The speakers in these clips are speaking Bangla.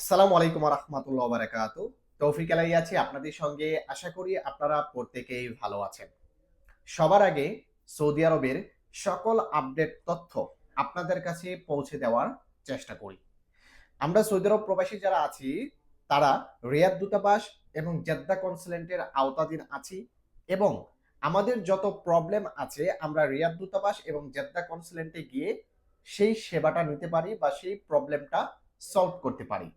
আসসালামু আলাইকুম রহমতুল্লাহ বারাকাত তৌফিক আলাই আছি আপনাদের সঙ্গে। আশা করি আপনারা প্রত্যেকেই ভালো আছেন। সবার আগে সৌদি আরবের সকল আপডেট তথ্য আপনাদের কাছে পৌঁছে দেওয়ার চেষ্টা করি। আমরা সৌদি আরব প্রবাসী যারা আছি, তারা রিয়াদ দূতাবাস এবং জেদ্দা কনসুলেন্টের আওতাধীন আছি এবং আমাদের যত প্রবলেম আছে, আমরা রিয়াদ দূতাবাস এবং জেদ্দা কনসুলেন্টে গিয়ে সেই সেবাটা নিতে পারি বা সেই প্রবলেমটা সলভ করতে পারি।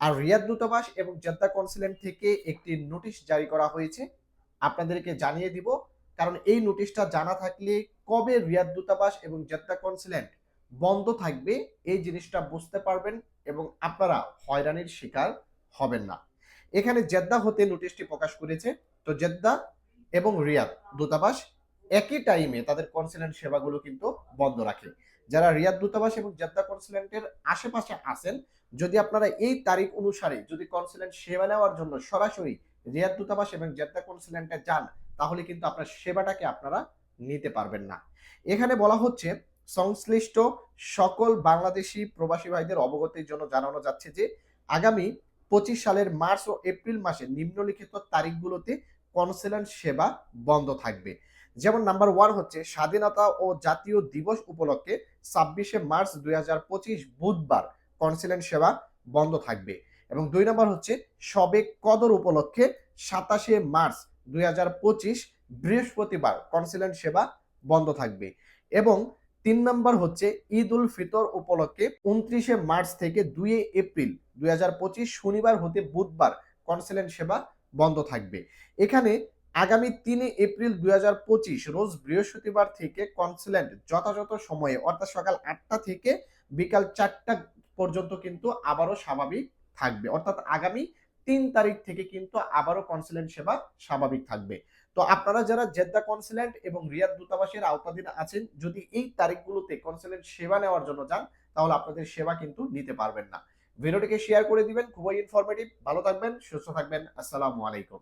আর রিয়াদ দূতাবাস এবং জেদ্দা কনসুলেন্ট থেকে একটি নোটিশ জারি করা হয়েছে। আপনাদেরকে জানিয়ে দিব, কারণ এই নোটিশটা জানা থাকলে কবে রিয়াদ দূতাবাস এবং জেদ্দা কনসুলেন্ট বন্ধ থাকবে, এই জিনিসটা বুঝতে পারবেন এবং আপনারা হয়রানির শিকার হবেন না। এখানে জেদ্দা হতে নোটিশটি প্রকাশ করেছে। তো জেদ্দা এবং রিয়াদ দূতাবাস একই টাইমে তাদের কনসুলেন্ট সেবাগুলো কিন্তু বন্ধ রাখে। যারা রিয়াদ দূতাবাস এবং জেদ্দা কনসুলেন্টের আশেপাশে আছেন, যদি আপনারা এই তারিখ অনুসারে যদি কনসুলেন্ট সেবা নেওয়ার জন্য সরাসরি রিয়াদ দূতাবাস এবং জেদ্দা কনসুলেন্টে যান, তাহলে কিন্তু আপনার সেবাটাকে আপনারা নিতে পারবেন না। এখানে বলা হচ্ছে, সংশ্লিষ্ট সকল বাংলাদেশি প্রবাসী ভাইদের অবগতির জন্য জানানো যাচ্ছে যে, আগামী পঁচিশ সালের মার্চ ও এপ্রিল মাসে নিম্নলিখিত তারিখগুলোতে কনসুলেন্ট সেবা বন্ধ থাকবে। যেমন নাম্বার ওয়ান হচ্ছে স্বাধীনতা ও জাতীয় দিবস উপলক্ষে ছাব্বিশে মার্চ দু হাজার পঁচিশ বুধবার কনসুলেন্ট সেবা বন্ধ থাকবে। এবং দুই নম্বর হচ্ছে সবে কদর উপলক্ষে সাতাশে মার্চ দুই হাজার পঁচিশ বৃহস্পতিবার কনসুলেন্ট সেবা বন্ধ থাকবে। এবং তিন নম্বর হচ্ছে ঈদ উল ফিতর উপলক্ষে উনত্রিশে মার্চ থেকে দুই এপ্রিল দুই হাজার পঁচিশ শনিবার হতে বুধবার কনসুলেন্ট সেবা বন্ধ থাকবে। এখানে আগামী তিনে এপ্রিল দুই হাজার পঁচিশ, রোজ বৃহস্পতিবার থেকে কনসুলেন্ট যথাযথ সময়ে, অর্থাৎ সকাল আটটা থেকে বিকাল চারটা পর্যন্ত কিন্তু আবারও স্বাভাবিক থাকবে। অর্থাৎ আগামী তিন তারিখ থেকে কিন্তু আবারও কনসুলেন্ট সেবা স্বাভাবিক থাকবে। তো আপনারা যারা জেদ্দা কনসুলেন্ট এবং রিয়াদ দূতাবাসের আওতাধীন আছেন, যদি এই তারিখগুলোতে কনসুলেন্ট সেবা নেওয়ার জন্য যান, তাহলে আপনাদের সেবা কিন্তু নিতে পারবেন না। ভিডিওটিকে শেয়ার করে দিবেন, খুবই ইনফরমেটিভ ভালো থাকবেন, সুস্থ থাকবেন। আসসালামু আলাইকুম।